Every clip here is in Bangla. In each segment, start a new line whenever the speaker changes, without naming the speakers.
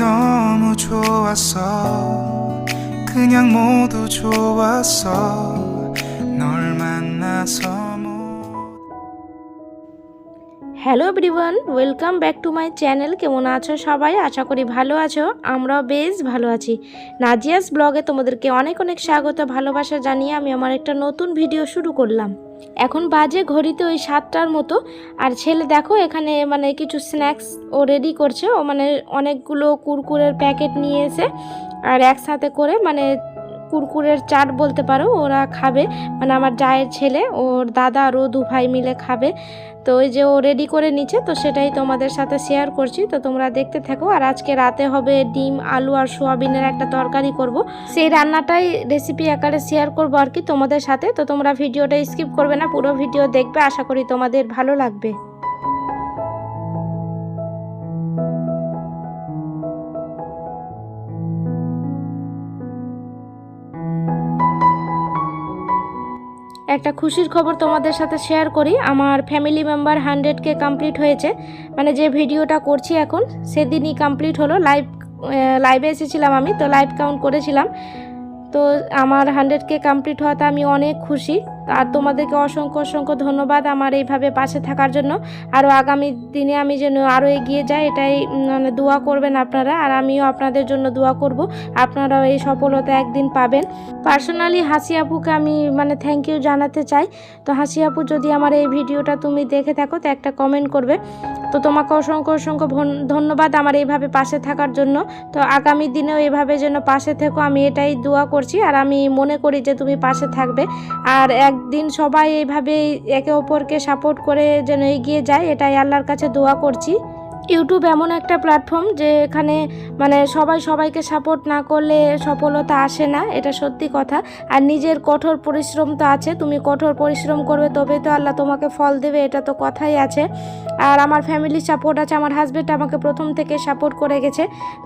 색깔이 너무 좋았어 그냥 모두 좋았어 널 만나서 모
hello everyone welcome back to my channel কেমন আছো সবাই আশা করি ভালো আছো আমরাও বেশ ভালো আছি নাজিয়াস ব্লগে তোমাদেরকে অনেক অনেক স্বাগত ভালোবাসা জানিয়ে আমি আমার একটা নতুন ভিডিও শুরু করলাম এখন বাজে ঘড়িতে ওই সাতটার মতো। আর ছেলে দেখো, এখানে মানে কিছু স্ন্যাক্স ও রেডি করছে। ও মানে অনেকগুলো কুরকুরের প্যাকেট নিয়ে এসে আর একসাথে করে মানে কুরকুরের চাট বলতে পারো, ওরা খাবে। মানে আমার জায়ের ছেলে, ওর দাদা আর ও দু ভাই মিলে খাবে। তো ওই যে ও রেডি করে নিচ্ছে, তো সেটাই তোমাদের সাথে শেয়ার করছি। তো তোমরা দেখতে থাকো, আর আজকে রাতে হবে ডিম, আলু আর সোয়াবিনের একটা তরকারি করব। সেই রান্নাটাই রেসিপি আকারে শেয়ার করব আর কি তোমাদের সাথে। তো তোমরা ভিডিওটা স্কিপ করবে না, পুরো ভিডিও দেখবে, আশা করি তোমাদের ভালো লাগবে। একটা খুশির খবর তোমাদের সাথে শেয়ার করি। আমার ফ্যামিলি মেম্বার হান্ড্রেডকে কমপ্লিট হয়েছে। মানে যে ভিডিওটা করছি এখন, সেদিনই কমপ্লিট হলো। লাইভ লাইভে এসেছিলাম আমি, তো লাইভ কাউন্ট করেছিলাম। তো আমার হান্ড্রেডকে কমপ্লিট হওয়াতে আমি অনেক খুশি। আর তোমাদেরকে অসংখ্য অসংখ্য ধন্যবাদ আমার এইভাবে পাশে থাকার জন্য। আরও আগামী দিনে আমি যেন আরও এগিয়ে যাই, এটাই মানে দোয়া করবেন আপনারা, আর আমিও আপনাদের জন্য দোয়া করব। আপনারাও এই সফলতা একদিন পাবেন। পার্সোনালি হাসি আপুকে আমি মানে থ্যাংক ইউ জানাতে চাই। তো হাসি আপু, যদি আমার এই ভিডিওটা তুমি দেখে থাকো, তো একটা কমেন্ট করবে। তো তোমাকে অসংখ্য অসংখ্য ধন্যবাদ আমার এইভাবে পাশে থাকার জন্য। তো আগামী দিনেও এভাবে যেন পাশে থেকো, আমি এটাই দোয়া করছি। আর আমি মনে করি যে তুমি পাশে থাকবে। আর একদিন সবাই এইভাবে একে অপরকে সাপোর্ট করে যেন এগিয়ে যায়, এটাই আল্লাহর কাছে দোয়া করছি। ইউটিউব এমন একটা প্ল্যাটফর্ম যে এখানে মানে সবাই সবাইকে সাপোর্ট না করলে সফলতা আসে না, এটা সত্যি কথা। আর নিজের কঠোর পরিশ্রম তো আছে, তুমি কঠোর পরিশ্রম করবে তবে তো আল্লাহ তোমাকে ফল দেবে, এটা তো কথাই আছে। আর আমার ফ্যামিলির সাপোর্ট আছে, আমার হাজব্যান্ড আমাকে প্রথম থেকে সাপোর্ট করে গেছে।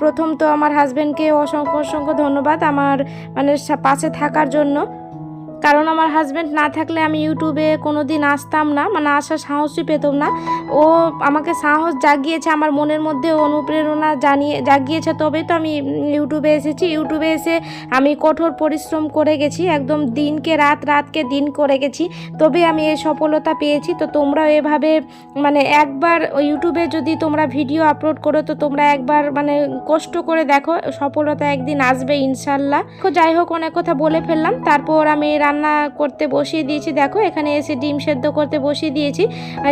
প্রথম তো আমার হাজব্যান্ডকে অসংখ্য অসংখ্য ধন্যবাদ আমার মানে পাশে থাকার জন্য। কারণ আমার হাজব্যান্ড না থাকলে আমি ইউটিউবে কোনো দিন আসতাম না মানে আসার সাহসই পেতাম না। ও আমাকে সাহস জাগিয়েছে, আমার মনের মধ্যে অনুপ্রেরণা জানিয়ে, জাগিয়েছে, তবেই তো আমি ইউটিউবে এসেছি। ইউটিউবে এসে আমি কঠোর পরিশ্রম করে গেছি, একদম দিনকে রাত, রাতকে দিন করে গেছি। তবে আমি এই সফলতা পেয়েছি। তো তোমরাও এভাবে মানে একবার ইউটিউবে যদি তোমরা ভিডিও আপলোড করো, তো তোমরা একবার মানে কষ্ট করে দেখো, সফলতা একদিন আসবে ইনশাল্লাহ। যাই হোক, অনেক কথা বলে ফেললাম। তারপর আমি রান্না করতে বসিয়ে দিয়েছি। দেখো, এখানে এসে ডিম সেদ্ধ করতে বসিয়ে দিয়েছি।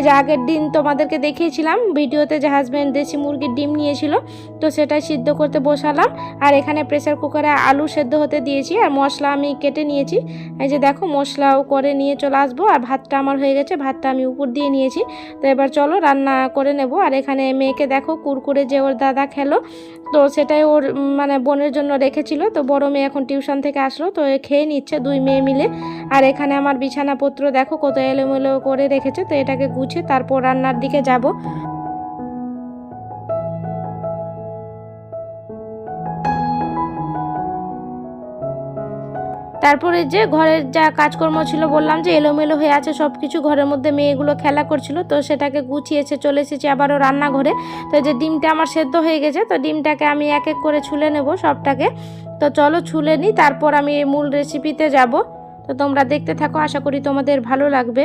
যে আগের দিন তোমাদেরকে দেখিয়েছিলাম, ভিডিওতে যে হাজব্যান্ড দেশি মুরগির ডিম নিয়েছিল, তো সেটাই সিদ্ধ করতে বসালাম। আর এখানে প্রেসার কুকারে আলু সেদ্ধ হতে দিয়েছি, আর মশলা আমি কেটে নিয়েছি। এই যে দেখো, মশলাও করে নিয়ে চলে আসব। আর ভাতটা আমার হয়ে গেছে, ভাতটা আমি উপর দিয়ে নিয়েছি। তো এবার চলো রান্না করে নেব। আর এখানে মেয়েকে দেখো, কুরকুরে যে ওর দাদা খেলো তো সেটাই ওর মানে বোনের জন্য রেখেছিল। তো বড় মেয়ে এখন টিউশন থেকে আসলো। তো খেয়ে নিচ্ছে দুই মেয়ে মিলে। আর এখানে আমার বিছানাপত্র দেখো কত এলোমেলো করে রেখেছে। তো এটাকে গুছে তারপর রান্নার দিকে যাব। তারপরে যে ঘরের যা কাজকর্ম ছিল, বললাম যে এলোমেলো হয়ে আছে সব কিছু ঘরের মধ্যে মেয়েগুলো খেলা করছিল, তো সেটাকে গুছিয়েছে চলে এসেছি আবারও রান্নাঘরে। তো যে ডিমটা আমার সেদ্ধ হয়ে গেছে, তো ডিমটাকে আমি এক এক করে ছুলে নেব সবটাকে। তো চলো ছুলে নিই, তারপর আমি মূল রেসিপিতে যাব। তো তোমরা দেখতে থাকো, আশা করি তোমাদের ভালো লাগবে।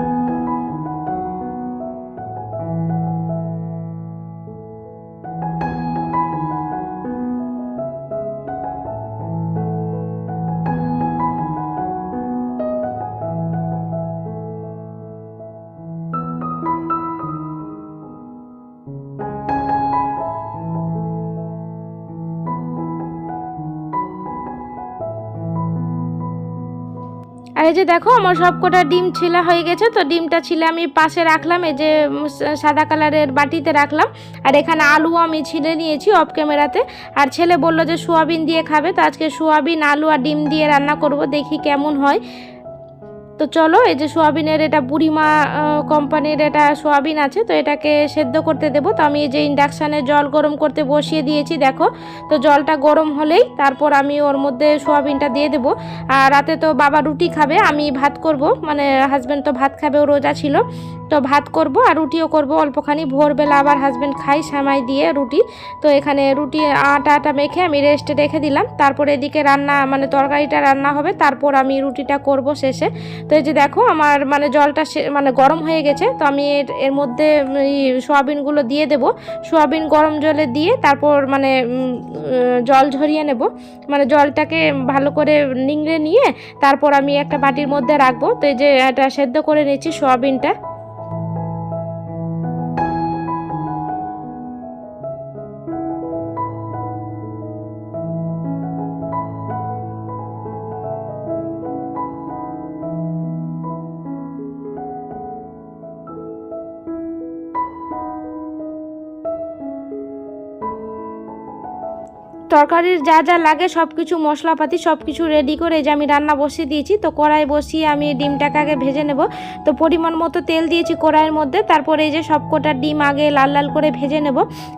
আর এই যে দেখো, আমার সবকটা ডিম ছিলা হয়ে গেছে, তো ডিমটা ছিলে আমি পাশে রাখলাম, এই যে সাদা কালারের বাটিতে রাখলাম। আর এখানে আলুও আমি ছিলে নিয়েছি অফ ক্যামেরাতে আর ছেলে বলল যে সোয়াবিন দিয়ে খাবে, তো আজকে সোয়াবিন, আলু আর ডিম দিয়ে রান্না করব, দেখি কেমন হয়। তো চলো, এই যে সোয়াবিনের এটা বুড়িমা কোম্পানির এটা সোয়াবিন আছে, তো এটাকে সেদ্ধ করতে দেবো। তো আমি এই যে ইন্ডাকশানে জল গরম করতে বসিয়ে দিয়েছি, দেখো। তো জলটা গরম হলেই তারপর আমি ওর মধ্যে সোয়াবিনটা দিয়ে দেবো। আর রাতে তো বাবা রুটি খাবে, আমি ভাত করব। মানে হাজব্যান্ড তো ভাত খাবে, ও রোজা ছিল। তো ভাত করব আর রুটিও করব অল্পখানি। ভোরবেলা আবার হাজব্যান্ড খাই সামাই দিয়ে রুটি। তো এখানে রুটি আটা আটা মেখে আমি রেস্টে রেখে দিলাম। তারপরে এদিকে রান্না মানে তরকারিটা রান্না হবে, তারপর আমি রুটিটা করব শেষে। তো এই যে দেখো, আমার মানে জলটা মানে গরম হয়ে গেছে, তো আমি এর- এর মধ্যে সোয়াবিনগুলো দিয়ে দেব। সোয়াবিন গরম জলে দিয়ে তারপর মানে জল ঝরিয়ে নেব। মানে জলটাকে ভালো করে নিংড়ে নিয়ে তারপর আমি একটা বাটির মধ্যে রাখব। তো এই যে এটা সেদ্ধ করে নিয়েছি সোয়াবিনটা। তরকারির যা যা লাগে সব কিছু মশলাপাতি সব কিছু রেডি করে যে আমি রান্না বসিয়ে দিয়েছি, তো কড়াই বসিয়ে আমি ডিমটাকে আগে ভেজে নেব। তো পরিমাণ মতো তেল দিয়েছি কড়াইয়ের মধ্যে, তারপরে এই যে সব কটা ডিম আগে লাল লাল করে ভেজে নেব।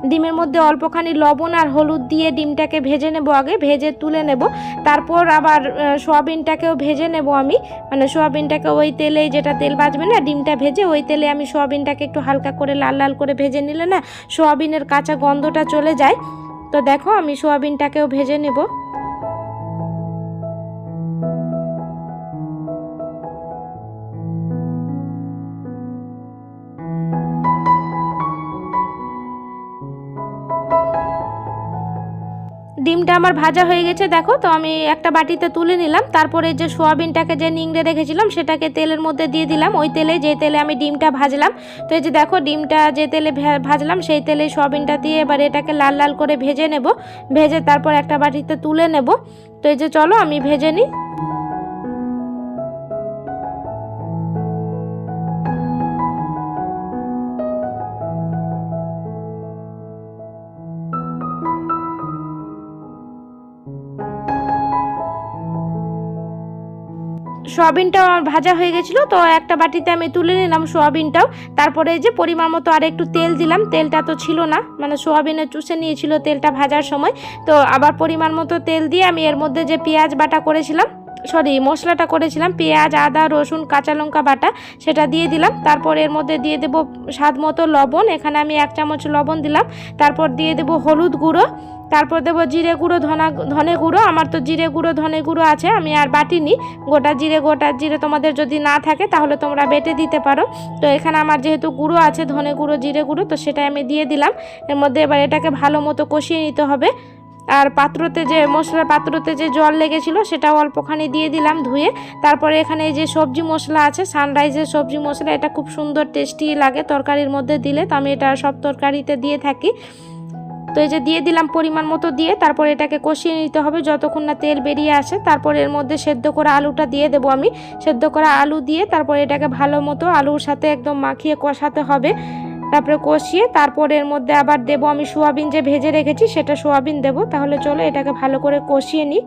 ডিমের মধ্যে অল্পখানি লবণ আর হলুদ দিয়ে ডিমটাকে ভেজে নেব আগে, ভেজে তুলে নেব। তারপর আবার সোয়াবিনটাকেও ভেজে নেব আমি। মানে সোয়াবিনটাকে ওই তেলে যেটা তেল বাজবে না, ডিমটা ভেজে ওই তেলে আমি সোয়াবিনটাকে একটু হালকা করে লাল লাল করে ভেজে নিলে না, সোয়াবিনের কাঁচা গন্ধটা চলে যায়। তো দেখো আমি সোয়াবিনটাকেও ভেজে নেব। ডিমটা আমার ভাজা হয়ে গেছে, দেখো, তো আমি একটা বাটিতে তুলে নিলাম। তারপরে যে সোয়াবিনটাকে যে নিংড়ে রেখেছিলাম, সেটাকে তেলের মধ্যে দিয়ে দিলাম। ওই তেলে, যে তেলে আমি ডিমটা ভাজলাম, তো এই যে দেখো, ডিমটা যে তেলে ভাজলাম, সেই তেলে সোয়াবিনটা দিয়ে এবার এটাকে লাল লাল করে ভেজে নেব। ভেজে তারপর একটা বাটিতে তুলে নেব। তো এই যে চলো, আমি ভেজে নিই। সোয়াবিনটা আমার ভাজা হয়ে গেছিল, তো একটা বাটিতে আমি তুলে নিলাম সোয়াবিনটাও। তারপরে যে পরিমাণ মতো আর একটু তেল দিলাম, তেলটা তো ছিল না মানে সোয়াবিনে চুষে নিয়েছিল তেলটা ভাজার সময়। তো আবার পরিমাণ মতো তেল দিয়ে আমি এর মধ্যে যে পেঁয়াজ বাটা করেছিলাম, সরি, মশলাটা করেছিলাম, পেঁয়াজ, আদা, রসুন, কাঁচা লঙ্কা বাটা, সেটা দিয়ে দিলাম। তারপর এর মধ্যে দিয়ে দেবো স্বাদ মতো লবণ, এখানে আমি এক চামচ লবণ দিলাম। তারপর দিয়ে দেবো হলুদ গুঁড়ো তারপর দেবো জিরে গুঁড়ো, ধনা ধনে গুঁড়ো। আমার তো জিরে গুঁড়ো, ধনে গুঁড়ো আছে, আমি আর বাটিনি। গোটা জিরে গোটা জিরে তোমাদের যদি না থাকে, তাহলে তোমরা বেটে দিতে পারো। তো এখানে আমার যেহেতু গুঁড়ো আছে, ধনে গুঁড়ো, জিরে গুঁড়ো, তো সেটা আমি দিয়ে দিলাম। এর মধ্যে এবার এটাকে ভালো মতো কষিয়ে নিতে হবে। আর পাত্রতে যে মশলা পাত্রতে যে জল লেগেছিল সেটাও অল্পখানি দিয়ে দিলাম ধুয়ে। তারপরে এখানে যে সবজি মশলা আছে, সানরাইজের সবজি মশলা, এটা খুব সুন্দর টেস্টি লাগে তরকারির মধ্যে দিলে। তো আমি এটা সব তরকারিতে দিয়ে থাকি। তো এই যে দিয়ে দিলাম পরিমাণ মতো দিয়ে তারপর এটাকে কষিয়ে নিতে হবে। যতক্ষণ না তেল বেরিয়ে আসে, তারপর এর মধ্যে সেদ্ধ করা আলুটা দিয়ে দেবো আমি। সেদ্ধ করা আলু দিয়ে তারপর এটাকে ভালো মতো আলুর সাথে একদম মাখিয়ে কষাতে হবে। তারপরে কষিয়ে তারপর এর মধ্যে আবার দেবো আমি সোয়াবিন যে ভেজে রেখেছি, সেটা সোয়াবিন দেবো। তাহলে চলো এটাকে ভালো করে কষিয়ে নিই।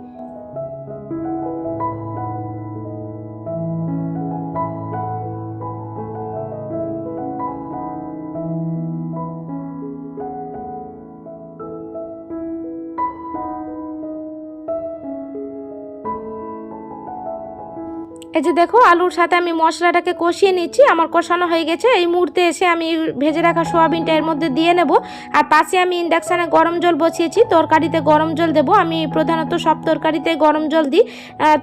এই যে দেখো, আলুর সাথে আমি মশলাটাকে কষিয়ে নিচ্ছি। আমার কষানো হয়ে গেছে। এই মুহূর্তে এসে আমি ভেজে রাখা সোয়াবিনটা এর মধ্যে দিয়ে নেব। আর পাশে আমি ইন্ডাকশানে গরম জল বসিয়েছি। তরকারিতে গরম জল দেবো। আমি প্রধানত সব তরকারিতে গরম জল দিই।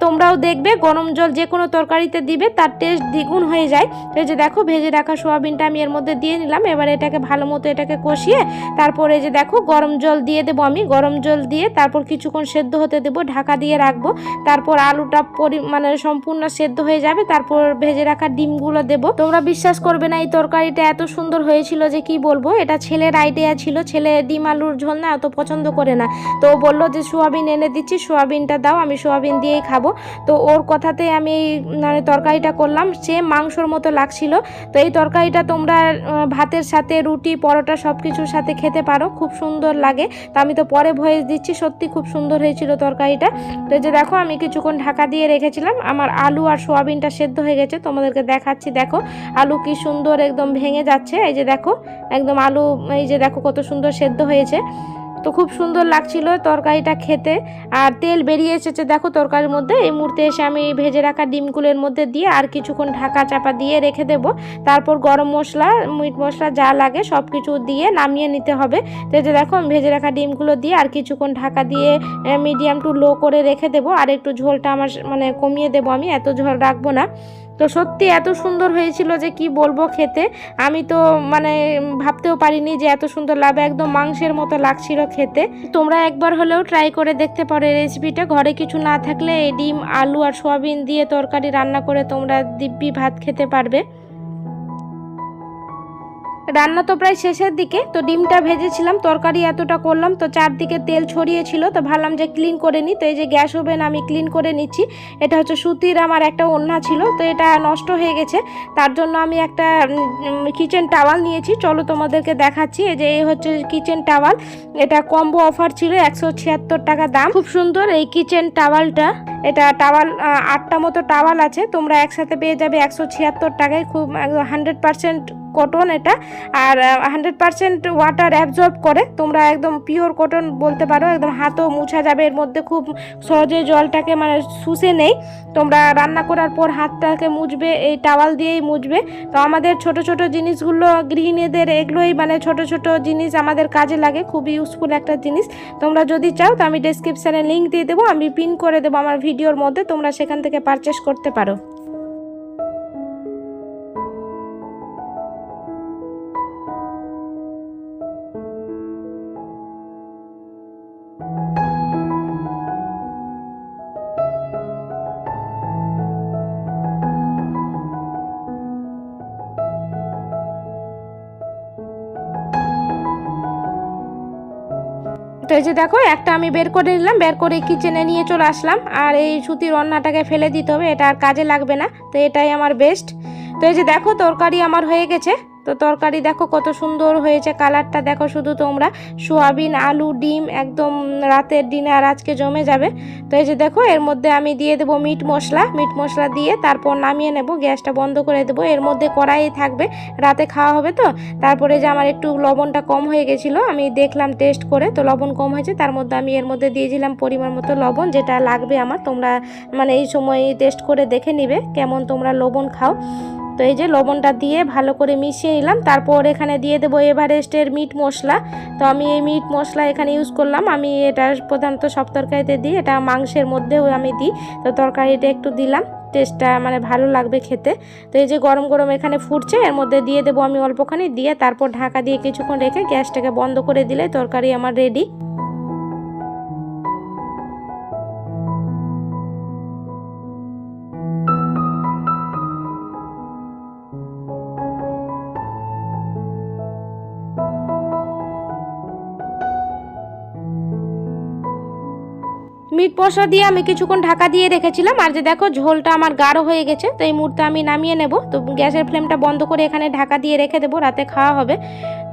তোমরাও দেখবে গরম জল যে কোনো তরকারিতে দিবে, তার টেস্ট দ্বিগুণ হয়ে যায়। তো এই যে দেখো, ভেজে রাখা সোয়াবিনটা আমি এর মধ্যে দিয়ে নিলাম। এবার এটাকে ভালো মতো এটাকে কষিয়ে, তারপরে যে দেখো, গরম জল দিয়ে দেবো আমি। গরম জল দিয়ে তারপর কিছুক্ষণ সেদ্ধ হতে দেবো। ঢাকা দিয়ে রাখব। তারপর আলুটা পরি মানে সম্পূর্ণ সেদ্ধ হয়ে যাবে, তারপর ভেজে রাখা ডিমগুলো দেবো। তোমরা বিশ্বাস করবে না, এই তরকারিটা এত সুন্দর হয়েছিল যে কি বলব? এটা ছেলের আইডিয়া ছিল, ছেলে ডিম আলুর ঝোল না এত পছন্দ করে না। তো বলল যে, সোয়াবিন এনে দিচ্ছি, সোয়াবিনটা দাও, আমি সোয়াবিন দিয়েই খাব। তো ওর কথাতে আমি মানে তরকারিটা করলাম, সে মাংসর মতো লাগছিল। তো এই তরকারিটা তোমরা ভাতের সাথে, রুটি, পরোটা সব কিছুর সাথে খেতে পারো, খুব সুন্দর লাগে। তো আমি তো পরে ভয়েস দিচ্ছি, সত্যি খুব সুন্দর হয়েছিল তরকারিটা। তো যে দেখো, আমি কিছুক্ষণ ঢাকা দিয়ে রেখেছিলাম, আমার আলু আর আর সোয়াবিনটা সেদ্ধ হয়ে গেছে, তোমাদেরকে দেখাচ্ছি, দেখো। আলু কি সুন্দর একদম ভেঙে যাচ্ছে, এই যে দেখো, একদম আলু, এই যে দেখো কত সুন্দর সেদ্ধ হয়েছে। তো খুব সুন্দর লাগছিল তরকারিটা খেতে। আর তেল বেরিয়ে এসেছে, দেখো তরকারির মধ্যে। এই মুহূর্তে এসে আমি ভেজে রাখা ডিমগুলোর মধ্যে দিয়ে আর কিছুক্ষণ ঢাকা চাপা দিয়ে রেখে দেবো। তারপর গরম মশলা, মিট মশলা যা লাগে সব কিছু দিয়ে নামিয়ে নিতে হবে। তো যে দেখো, আমি ভেজে রাখা ডিমগুলো দিয়ে আর কিছুক্ষণ ঢাকা দিয়ে মিডিয়াম টু লো করে রেখে দেবো। আর একটু ঝোলটা আমার মানে কমিয়ে দেবো আমি, এত ঝোল রাখব না। তো সত্যি এত সুন্দর হয়েছিল যে কি বলব খেতে। আমি তো মানে ভাবতেও পারিনি যে এত সুন্দর লাগবে একদম মাংসের মতো লাগছিল খেতে। তোমরা একবার হলেও ট্রাই করে দেখতে পারো রেসিপিটা ঘরে কিছু না থাকলে ডিম, আলু আর সোয়াবিন দিয়ে তরকারি রান্না করে তোমরা দিব্যি ভাত খেতে পারবে। রান্না তো প্রায় শেষের দিকে, তো ডিমটা ভেজেছিলাম, তরকারি এতটা করলাম, তো চারদিকে তেল ছড়িয়েছিল তো ভাবলাম যে ক্লিন করে নিই তো এই যে গ্যাস ওভেন আমি ক্লিন করে নিচ্ছি, এটা হচ্ছে সুতির আমার একটা ওড়না ছিল, তো এটা নষ্ট হয়ে গেছে, তার জন্য আমি একটা কিচেন টাওয়াল নিয়েছি, চলো তোমাদেরকে দেখাচ্ছি, এই যে এই হচ্ছে কিচেন টাওয়াল এটা কম্বো অফার ছিল একশো ছিয়াত্তর টাকা দাম, খুব সুন্দর এই কিচেন টাওয়ালটা এটা টাওয়াল আটটা মতো টাওয়াল আছে, তোমরা একসাথে পেয়ে যাবে একশো ছিয়াত্তর টাকায়, খুব হান্ড্রেড পারসেন্ট কটন এটা, আর হান্ড্রেড পারসেন্ট ওয়াটার অ্যাবজর্ব করে। তোমরা একদম পিওর কটন বলতে পারো, একদম হাতও মুছা যাবে, এর মধ্যে খুব সহজে জলটাকে মানে শুষে নেই। তোমরা রান্না করার পর হাতটাকে মুছবে, এই টাওয়াল দিয়েই মুছবে। তো আমাদের ছোট ছোট জিনিসগুলো গৃহিণীদের এগুলোই মানে ছোট ছোট জিনিস আমাদের কাজে লাগে খুব ইউজফুল একটা জিনিস। তোমরা যদি চাও তো আমি ডেসক্রিপশানে লিঙ্ক দিয়ে দেবো, আমি পিন করে দেবো আমার ভিডিওর মধ্যে, তোমরা সেখান থেকে পারচেস করতে পারো। এই যে দেখো, একটা আমি বের করে নিলাম, বের করে কিচেনে নিয়ে চলে আসলাম। আর এই সুতির রান্নাটাকে ফেলে দিতে হবে, এটা আর কাজে লাগবে না। তো এটাই আমার বেস্ট তো এই যে দেখো, তরকারি আমার হয়ে গেছে। তো তরকারি দেখো কত সুন্দর হয়েছে, কালারটা দেখো শুধু তোমরা। সোয়াবিন, আলু, ডিম একদম রাতের ডিনার আজকে জমে যাবে। তো এই যে দেখো, এর মধ্যে আমি দিয়ে দেবো মিট মশলা। মিট মশলা দিয়ে তারপর নামিয়ে নেব, গ্যাসটা বন্ধ করে দেবো। এর মধ্যে কড়াই থাকবে, রাতে খাওয়া হবে তো? তারপরে যে আমার একটু লবণটা কম হয়ে গেছিল, আমি দেখলাম টেস্ট করে, তো লবণ কম হয়েছে, তার মধ্যে আমি এর মধ্যে দিয়েছিলাম পরিমাণ মতো লবণ, যেটা লাগবে আমার। তোমরা মানে এই সময় টেস্ট করে দেখে নিবে, কেমন তোমরা লবণ খাও। তো এই যে লবণটা দিয়ে ভালো করে মিশিয়ে নিলাম। তারপর এখানে দিয়ে দেবো এভারেস্টের মিট মশলা। তো আমি এই মিট মশলা এখানে ইউজ করলাম। আমি এটা প্রধানত সব তরকারিতে দিই। এটা মাংসের মধ্যেও আমি দিই। তো তরকারিটা একটু দিলাম। টেস্টটা মানে ভালো লাগবে খেতে। তো এই যে গরম গরম এখানে ফুটছে। এর মধ্যে দিয়ে দেবো আমি অল্পখানি। দিয়ে তারপর ঢাকা দিয়ে কিছুক্ষণ রেখে গ্যাসটাকে বন্ধ করে দিলে তরকারি আমার রেডি মিট মশলা দিয়ে আমি কিছুক্ষণ ঢাকা দিয়ে রেখেছিলাম। আর যে দেখো, ঝোলটা আমার গাঢ় হয়ে গেছে, তো এই মুহূর্তে আমি নামিয়ে নেব। তো গ্যাসের ফ্লেমটা বন্ধ করে এখানে ঢাকা দিয়ে রেখে দেবো, রাতে খাওয়া হবে।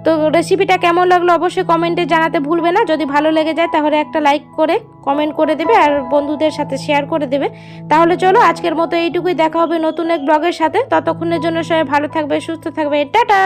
তো রেসিপিটা কেমন লাগল অবশ্যই কমেন্টে জানাতে ভুলবে না। যদি ভালো লেগে যায় তাহলে একটা লাইক করে কমেন্ট করে দেবে আর বন্ধুদের সাথে শেয়ার করে দেবে। তাহলে চলো, আজকের মতো এইটুকুই দেখা হবে নতুন এক ব্লগের সাথে। ততক্ষণের জন্য সবাই ভালো থাকবে, সুস্থ থাকবে। টাটা!